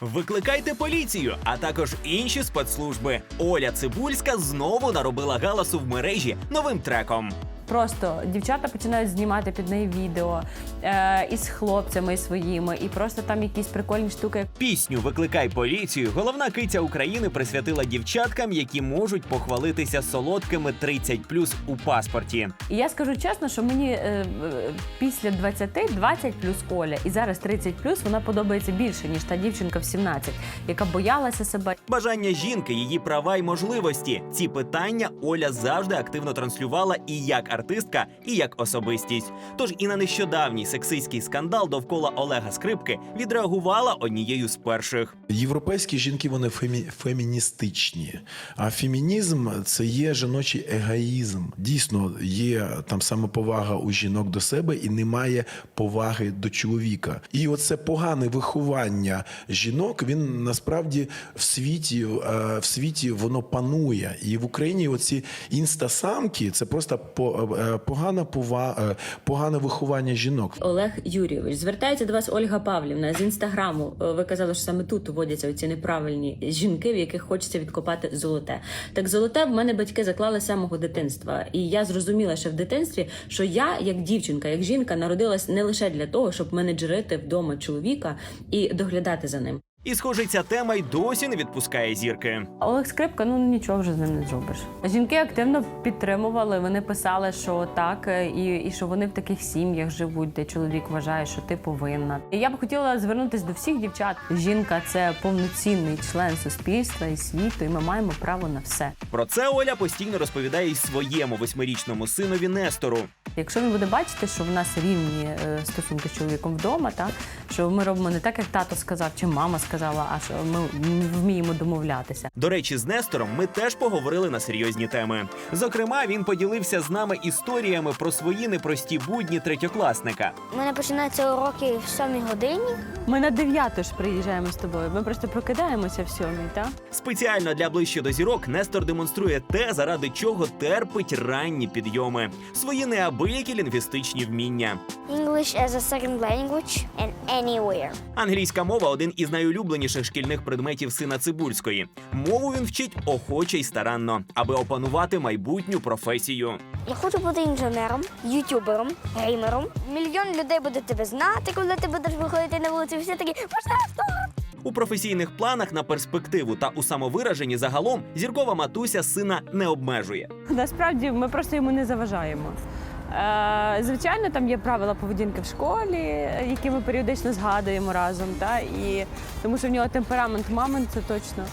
Викликайте поліцію, а також інші спецслужби. Оля Цибульська знову наробила галасу в мережі новим треком. Просто дівчата починають знімати під неї відео е, із хлопцями своїми, і просто там якісь прикольні штуки. Пісню Викликай поліцію. Головна киця України присвятила дівчаткам, які можуть похвалитися солодкими 30 у паспорті. І я скажу чесно, що мені е, е, після 20 20 плюс Оля, і зараз 30 плюс вона подобається більше ніж та дівчинка в 17, яка боялася себе. Бажання жінки, її права й можливості. Ці питання Оля завжди активно транслювала і як артистка, і як особистість. Тож і на нещодавній сексистський скандал довкола Олега Скрипки відреагувала однією з перших. Європейські жінки вони фемі... феміністичні, а фемінізм це є жіночий егоїзм. Дійсно, є там самоповага у жінок до себе і немає поваги до чоловіка. І оце погане виховання жінок. Він насправді в світі е, в світі воно панує. І в Україні оці інстасамки це просто погана пова... е, погане виховання жінок. Олег Юрійович звертається до вас Ольга Павлівна з інстаграму. Е, Ви казали, що саме тут водяться оці неправильні жінки, в яких хочеться відкопати золоте. Так золоте в мене батьки заклали з самого дитинства, і я зрозуміла ще в дитинстві, що я, як дівчинка, як жінка, народилась не лише для того, щоб менеджерити вдома чоловіка і доглядати за ним. І, схоже, ця тема й досі не відпускає зірки. Олег Скрипка, ну нічого вже з ним не зробиш. Жінки активно підтримували. Вони писали, що так, е, і, і що вони в таких сім'ях живуть, де чоловік вважає, що ти повинна. І я б хотіла звернутися до всіх дівчат. Жінка це повноцінний член суспільства і світу, і ми маємо право на все. Про це Оля постійно розповідає й своєму восьмирічному синові Нестору. Якщо він буде бачити, що в нас рівні е, стосунки з чоловіком вдома, та що ми робимо не так, як тато сказав чи мама сказала, а що ми вміємо домовлятися. До речі, з Нестором ми теж поговорили на серйозні теми. Зокрема, він поділився з нами історіями про свої непрості будні третьокласника. У мене починаються уроки в 7 годині. Ми на дев'яту ж приїжджаємо з тобою. Ми просто прокидаємося в сьомій, так? Спеціально для ближче до зірок Нестор демонструє те, заради чого терпить ранні підйоми, свої неабиякі лінгвістичні вміння. English as a second language and anywhere. Англійська мова один із найулюбленіших шкільних предметів сина Цибульської. Мову він вчить охоче й старанно, аби опанувати майбутню професію. Я хочу бути інженером, ютубером, геймером. Мільйон людей буде тебе знати, коли ти будеш виходити на вулицю. Всі такі «Пожалуйста!» У професійних планах на перспективу та у самовираженні загалом зіркова матуся сина не обмежує. Насправді ми просто йому не заважаємо. Е, звичайно, там є правила поведінки в школі, які ми періодично згадуємо разом. Та? І, тому що в нього темперамент мамин, це точно.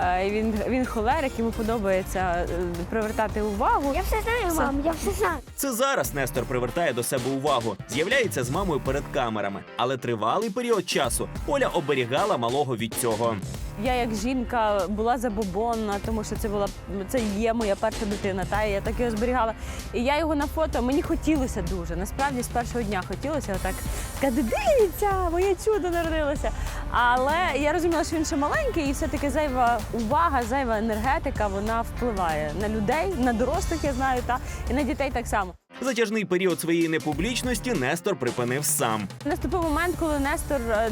Е, і він, він холерик, йому подобається е, привертати увагу. Я все знаю, мам, я все знаю. Це зараз Нестор привертає до себе увагу, з'являється з мамою перед камерами, але тривалий період часу Оля оберігала малого від цього. Я як жінка була забобонна, тому що це була це є моя перша дитина. Та я так його зберігала. І я його на фото мені хотілося дуже. Насправді з першого дня хотілося отак сказати, дивіться, моє чудо народилося. Але я розуміла, що він ще маленький, і все-таки зайва увага, зайва енергетика вона впливає на людей, на дорослих, я знаю, та і на дітей так само. Затяжний період своєї непублічності Нестор припинив сам. Наступив момент, коли Нестор е,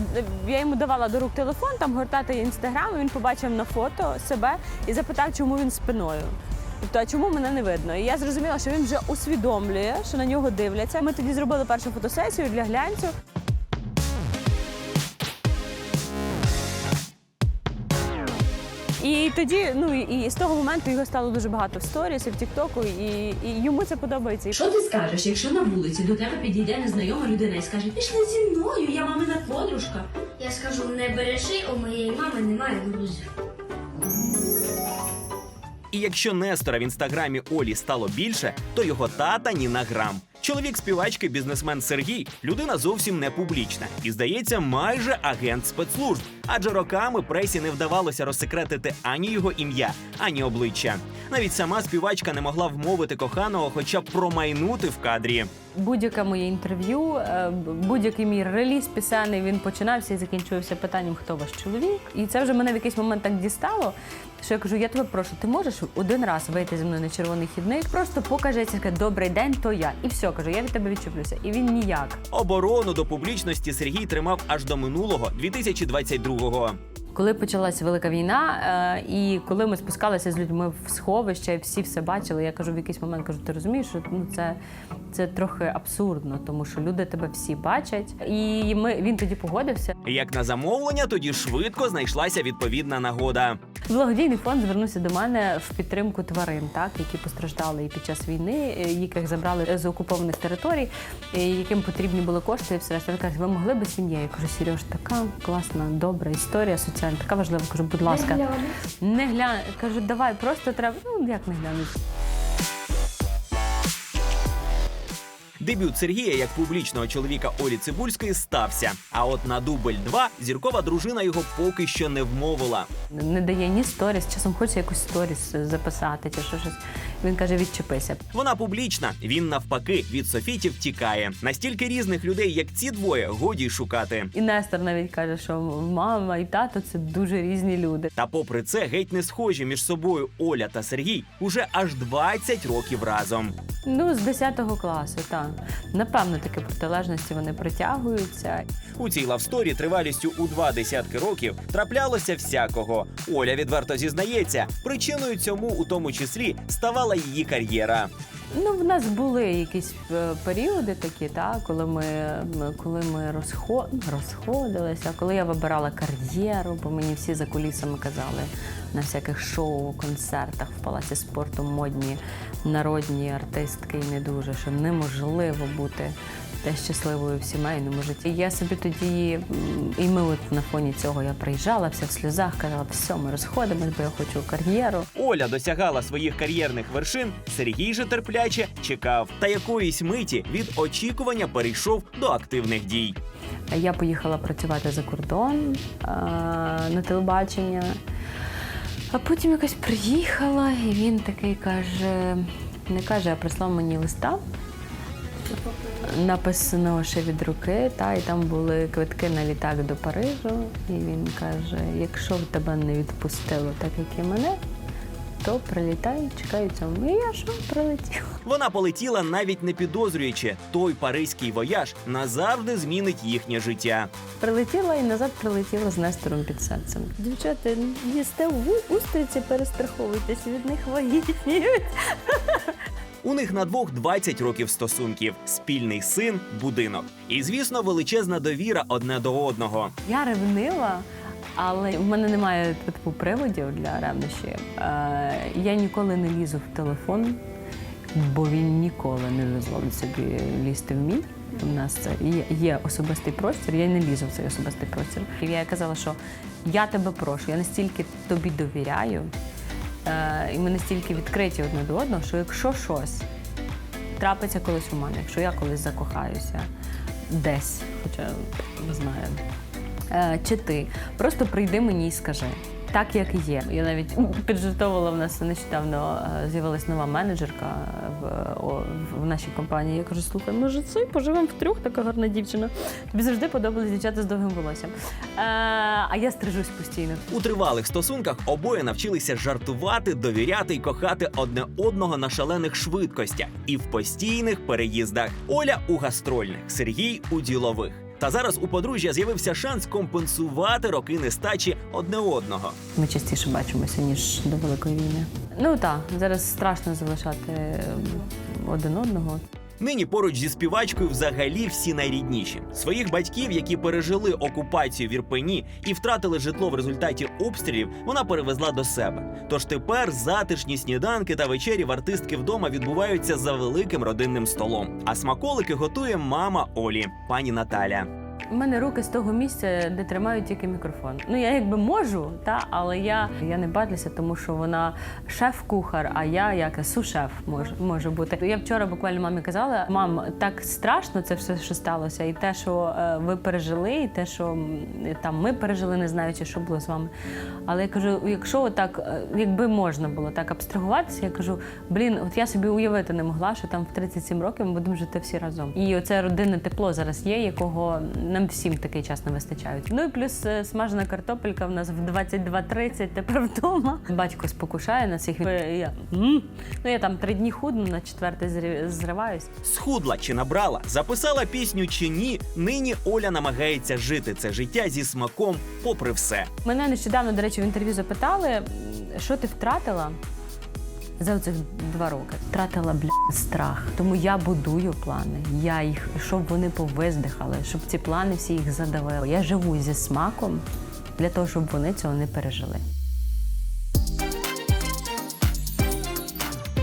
я йому давала до рук телефон, там гортати інстаграм. Він побачив на фото себе і запитав, чому він спиною. Тобто, а чому мене не видно? І я зрозуміла, що він вже усвідомлює, що на нього дивляться. Ми тоді зробили першу фотосесію для глянцю. І тоді, ну і, з того моменту його стало дуже багато в сторіс і в Тіктоку, і, і йому це подобається. Що ти скажеш, якщо на вулиці до тебе підійде незнайома людина і скаже, пішли зі мною, я мамина подружка. Я скажу, не бережи, у моєї мами немає друзів. І якщо Нестора в інстаграмі Олі стало більше, то його тата ні на грам. Чоловік співачки, бізнесмен Сергій, людина зовсім не публічна і, здається, майже агент спецслужб. Адже роками пресі не вдавалося розсекретити ані його ім'я, ані обличчя. Навіть сама співачка не могла вмовити коханого, хоча б промайнути в кадрі. Будь-яке моє інтерв'ю, е, будь-який мій реліз пісенний, він починався і закінчувався питанням, хто ваш чоловік. І це вже мене в якийсь момент так дістало, що я кажу: я тебе прошу, ти можеш один раз вийти зі мною на червоний хідник, просто покажи, добрий день, то я. І все, кажу, я від тебе відчуплюся. І він ніяк. Оборону до публічності Сергій тримав аж до минулого 2022-го. Коли почалася велика війна, е, і коли ми спускалися з людьми в сховище, і всі все бачили, я кажу, в якийсь момент кажу, ти розумієш, що ну це, це трохи абсурдно, тому що люди тебе всі бачать. І ми він тоді погодився. Як на замовлення, тоді швидко знайшлася відповідна нагода. Благодійний фонд звернувся до мене в підтримку тварин, так які постраждали і під час війни, яких забрали з окупованих територій, яким потрібні були кошти. І все решта. Він каже, ви могли би сім'я? Я кажу, Сереж, така класна, добра історія соціальна, така важлива. Кажу, будь ласка, не глянь. Кажу, давай, просто треба. Ну як не глянуть. Дебют Сергія як публічного чоловіка Олі Цибульської стався. А от на дубль 2 зіркова дружина його поки що не вмовила. Не дає ні сторіс, часом хоче якусь сторіс записати чи що щось. Він каже, відчепися. Вона публічна, він навпаки від софітів тікає. Настільки різних людей, як ці двоє, годі й шукати. І Нестор навіть каже, що мама і тато це дуже різні люди. Та попри це, геть не схожі між собою Оля та Сергій уже аж 20 років разом. Ну, з 10 класу, так. Напевно, такі протилежності вони притягуються. У цій лавсторі тривалістю у два десятки років траплялося всякого. Оля відверто зізнається, причиною цьому у тому числі ставала її кар'єра. Ну, в нас були якісь е, періоди такі, так, коли ми- коли ми розход, розходилися, коли я вибирала кар'єру, бо мені всі за кулісами казали на всяких шоу, концертах в палаці спорту модні народні артистки і не дуже, що неможливо бути те щасливою в сімейному житті. Я собі тоді, і ми от на фоні цього я приїжджала вся в сльозах, казала, все, ми розходимось, бо я хочу кар'єру. Оля досягала своїх кар'єрних вершин. Сергій же терпляче чекав. Та якоїсь миті від очікування перейшов до активних дій. Я поїхала працювати за кордон на телебачення. А потім якось приїхала, і він такий каже: не каже, а прислав мені листа. Написано ще від руки, та і там були квитки на літак до Парижу. І він каже: якщо в тебе не відпустило так, як і мене, то прилітай, чекаю цьому. І я що прилетіла. Вона полетіла навіть не підозрюючи, той паризький вояж назавжди змінить їхнє життя. Прилетіла і назад прилетіла з Нестором під серцем. Дівчата, їсте у устриці, перестраховуйтесь, від них вагітніють. У них на двох 20 років стосунків, спільний син, будинок. І звісно, величезна довіра одне до одного. Я ревнила, але в мене немає типу приводів для ревнощів. Е, я ніколи не лізу в телефон, бо він ніколи не дозволить собі лізти в мій. У нас це є, особистий простір, я не лізу в цей особистий простір. І я казала, що я тебе прошу, я настільки тобі довіряю, і ми настільки відкриті одне до одного, що якщо щось трапиться колись у мене, якщо я колись закохаюся десь, хоча не знаю. Е, чи ти просто прийди мені і скажи. Так, як є. Я навіть піджартовувала, в нас нещодавно е, з'явилась нова менеджерка в, о, в нашій компанії. Я кажу, слухай, може це поживемо втрьох, така гарна дівчина. Тобі завжди подобались дівчата з довгим волоссям. Е, а я стрижусь постійно. У тривалих стосунках обоє навчилися жартувати, довіряти й кохати одне одного на шалених швидкостях і в постійних переїздах. Оля у гастрольних, Сергій у ділових. Та зараз у подружжя з'явився шанс компенсувати роки нестачі одне одного. Ми частіше бачимося, ніж до Великої війни. Ну так, зараз страшно залишати ем, один одного. Нині поруч зі співачкою взагалі всі найрідніші. Своїх батьків, які пережили окупацію в Ірпені і втратили житло в результаті обстрілів, вона перевезла до себе. Тож тепер затишні сніданки та вечері в артистки вдома відбуваються за великим родинним столом. А смаколики готує мама Олі, пані Наталя. У мене руки з того місця, де тримають тільки мікрофон. Ну я якби можу, та але я, я не бачуся, тому що вона шеф-кухар, а я як су-шеф може, може бути. Я вчора буквально мамі казала: мам, так страшно це все, що сталося, і те, що е, ви пережили, і те, що там ми пережили, не знаючи, що було з вами. Але я кажу, якщо так, е, якби можна було так абстрагуватися, я кажу, блін, от я собі уявити не могла, що там в 37 років ми будемо жити всі разом. І оце родинне тепло зараз є, якого нам всім такий час не вистачають. Ну і плюс е, смажена картопелька в нас в 22.30 тепер вдома. Батько спокушає нас їх. і Я, ну я там три дні худну, на четвертий зриваюсь. Схудла чи набрала, записала пісню чи ні. Нині Оля намагається жити це життя зі смаком, попри все. Мене нещодавно, до речі, в інтерв'ю запитали, що ти втратила за цих два роки. Втратила бля страх. Тому я будую плани. Я їх, щоб вони повиздихали, щоб ці плани всі їх задавили. Я живу зі смаком для того, щоб вони цього не пережили.